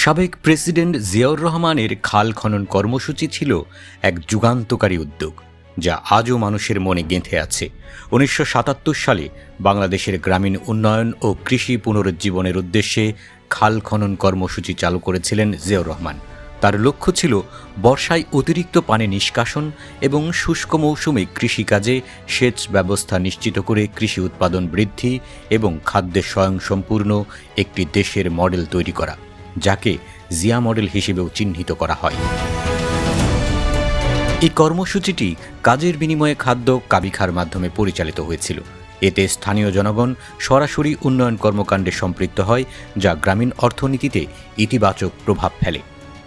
সাবেক প্রেসিডেন্ট জিয়াউর রহমানের খাল খনন কর্মসূচি ছিল এক যুগান্তকারী উদ্যোগ, যা আজও মানুষের মনে গেঁথে আছে। উনিশশো সাতাত্তর সালে বাংলাদেশের গ্রামীণ উন্নয়ন ও কৃষি পুনরুজ্জীবনের উদ্দেশ্যে খাল খনন কর্মসূচি চালু করেছিলেন জিয়াউর রহমান। তার লক্ষ্য ছিল বর্ষায় অতিরিক্ত পানি নিষ্কাশন এবং শুষ্ক মৌসুমে কৃষিকাজে সেচ ব্যবস্থা নিশ্চিত করে কৃষি উৎপাদন বৃদ্ধি এবং খাদ্যে স্বয়ংসম্পূর্ণ একটি দেশের মডেল তৈরি করা। যাকে জিয়া মডেল হিসেবেও চিহ্নিত করা হয়। এই কর্মসূচিটি কাজের বিনিময়ে খাদ্য, কাবিখার মাধ্যমে পরিচালিত হয়েছিল। এতে স্থানীয় জনগণ সরাসরি উন্নয়ন কর্মকাণ্ডে সম্পৃক্ত হয়, যা গ্রামীণ অর্থনীতিতে ইতিবাচক প্রভাব ফেলে।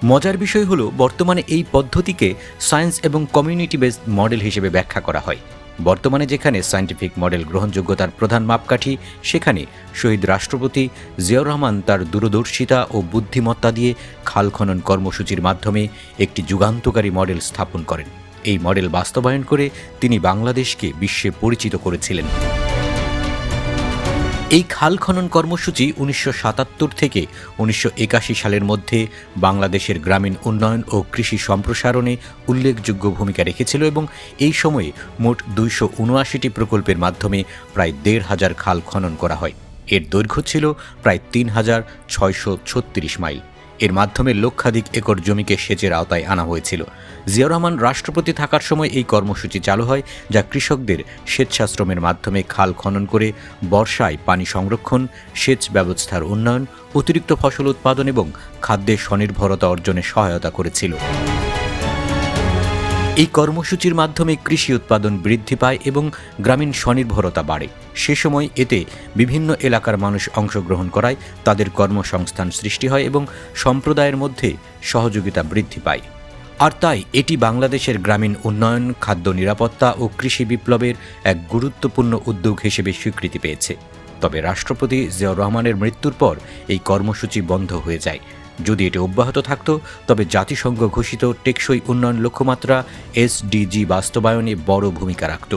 মজার বিষয় হলো, বর্তমানে এই পদ্ধতিকে সায়েন্স এবং কমিউনিটি বেসড মডেল হিসেবে ব্যাখ্যা করা হয়। বর্তমানে যেখানে সায়েন্টিফিক মডেল গ্রহণযোগ্যতার প্রধান মাপকাঠি, সেখানে শহীদ রাষ্ট্রপতি জিয়াউর রহমান তার দূরদর্শিতা ও বুদ্ধিমত্তা দিয়ে খাল খনন কর্মসূচির মাধ্যমে একটি যুগান্তকারী মডেল স্থাপন করেন। এই মডেল বাস্তবায়ন করে তিনি বাংলাদেশকে বিশ্বে পরিচিত করেছিলেন। এই খাল খনন কর্মসূচি উনিশশো সাতাত্তর থেকে উনিশশো একাশি সালের মধ্যে বাংলাদেশের গ্রামীণ উন্নয়ন ও কৃষি সম্প্রসারণে উল্লেখযোগ্য ভূমিকা রেখেছিল এবং এই সময়ে মোট দুইশো প্রকল্পের মাধ্যমে প্রায় দেড় হাজার খাল খনন করা হয়। এর দৈর্ঘ্য ছিল প্রায় তিন হাজার ছয়শো ছত্রিশ মাইল। এর মাধ্যমে লক্ষাধিক একর জমিকে সেচের আওতায় আনা হয়েছিল। জিয়াউর রহমান, রাষ্ট্রপতি থাকার সময় এই কর্মসূচি চালু হয়, যা কৃষকদের স্বেচ্ছাশ্রমের মাধ্যমে খাল খনন করে, বর্ষায় পানি সংরক্ষণ, সেচ ব্যবস্থার উন্নয়ন, অতিরিক্ত ফসল উৎপাদন এবং খাদ্যে স্বনির্ভরতা অর্জনে সহায়তা করেছিল। এই কর্মসূচির মাধ্যমে কৃষি উৎপাদন বৃদ্ধি পায় এবং গ্রামীণ স্বনির্ভরতা বাড়ে। সে সময় এতে বিভিন্ন এলাকার মানুষ অংশগ্রহণ করায়, তাদের কর্মসংস্থান সৃষ্টি হয় এবং সম্প্রদায়ের মধ্যে সহযোগিতা বৃদ্ধি পায়। আর তাই এটি বাংলাদেশের গ্রামীণ উন্নয়ন, খাদ্য নিরাপত্তা ও কৃষি বিপ্লবের এক গুরুত্বপূর্ণ উদ্যোগ হিসেবে স্বীকৃতি পেয়েছে। তবে রাষ্ট্রপতি জিয়াউর রহমানের মৃত্যুর পর এই কর্মসূচি বন্ধ হয়ে যায়। যদি এটি অব্যাহত থাকত, তবে জাতিসংঘ ঘোষিত টেকসই উন্নয়ন লক্ষ্যমাত্রা এসডিজি বাস্তবায়নে বড় ভূমিকা রাখত।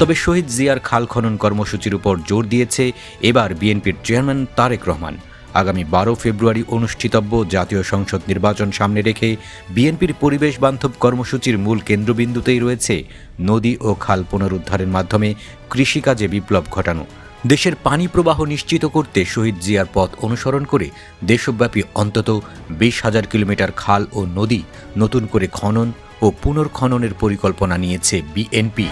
তবে শহীদ জিয়ার খাল খনন কর্মসূচির উপর জোর দিয়েছে এবার বিএনপির চেয়ারম্যান তারেক রহমান। আগামী বারো ফেব্রুয়ারি অনুষ্ঠিতব্য জাতীয় সংসদ নির্বাচন সামনে রেখে বিএনপির পরিবেশ বান্ধব কর্মসূচির মূল কেন্দ্রবিন্দুতেই রয়েছে নদী ও খাল পুনরুদ্ধারের মাধ্যমে কৃষিকাজে বিপ্লব ঘটানো। দেশের পানি প্রবাহ নিশ্চিত করতে শহীদ জিয়ার পথ অনুসরণ করে দেশব্যাপী অন্তত বিশ হাজার কিলোমিটার খাল ও নদী নতুন করে খনন ও পুনর্খননের পরিকল্পনা নিয়েছে বিএনপি।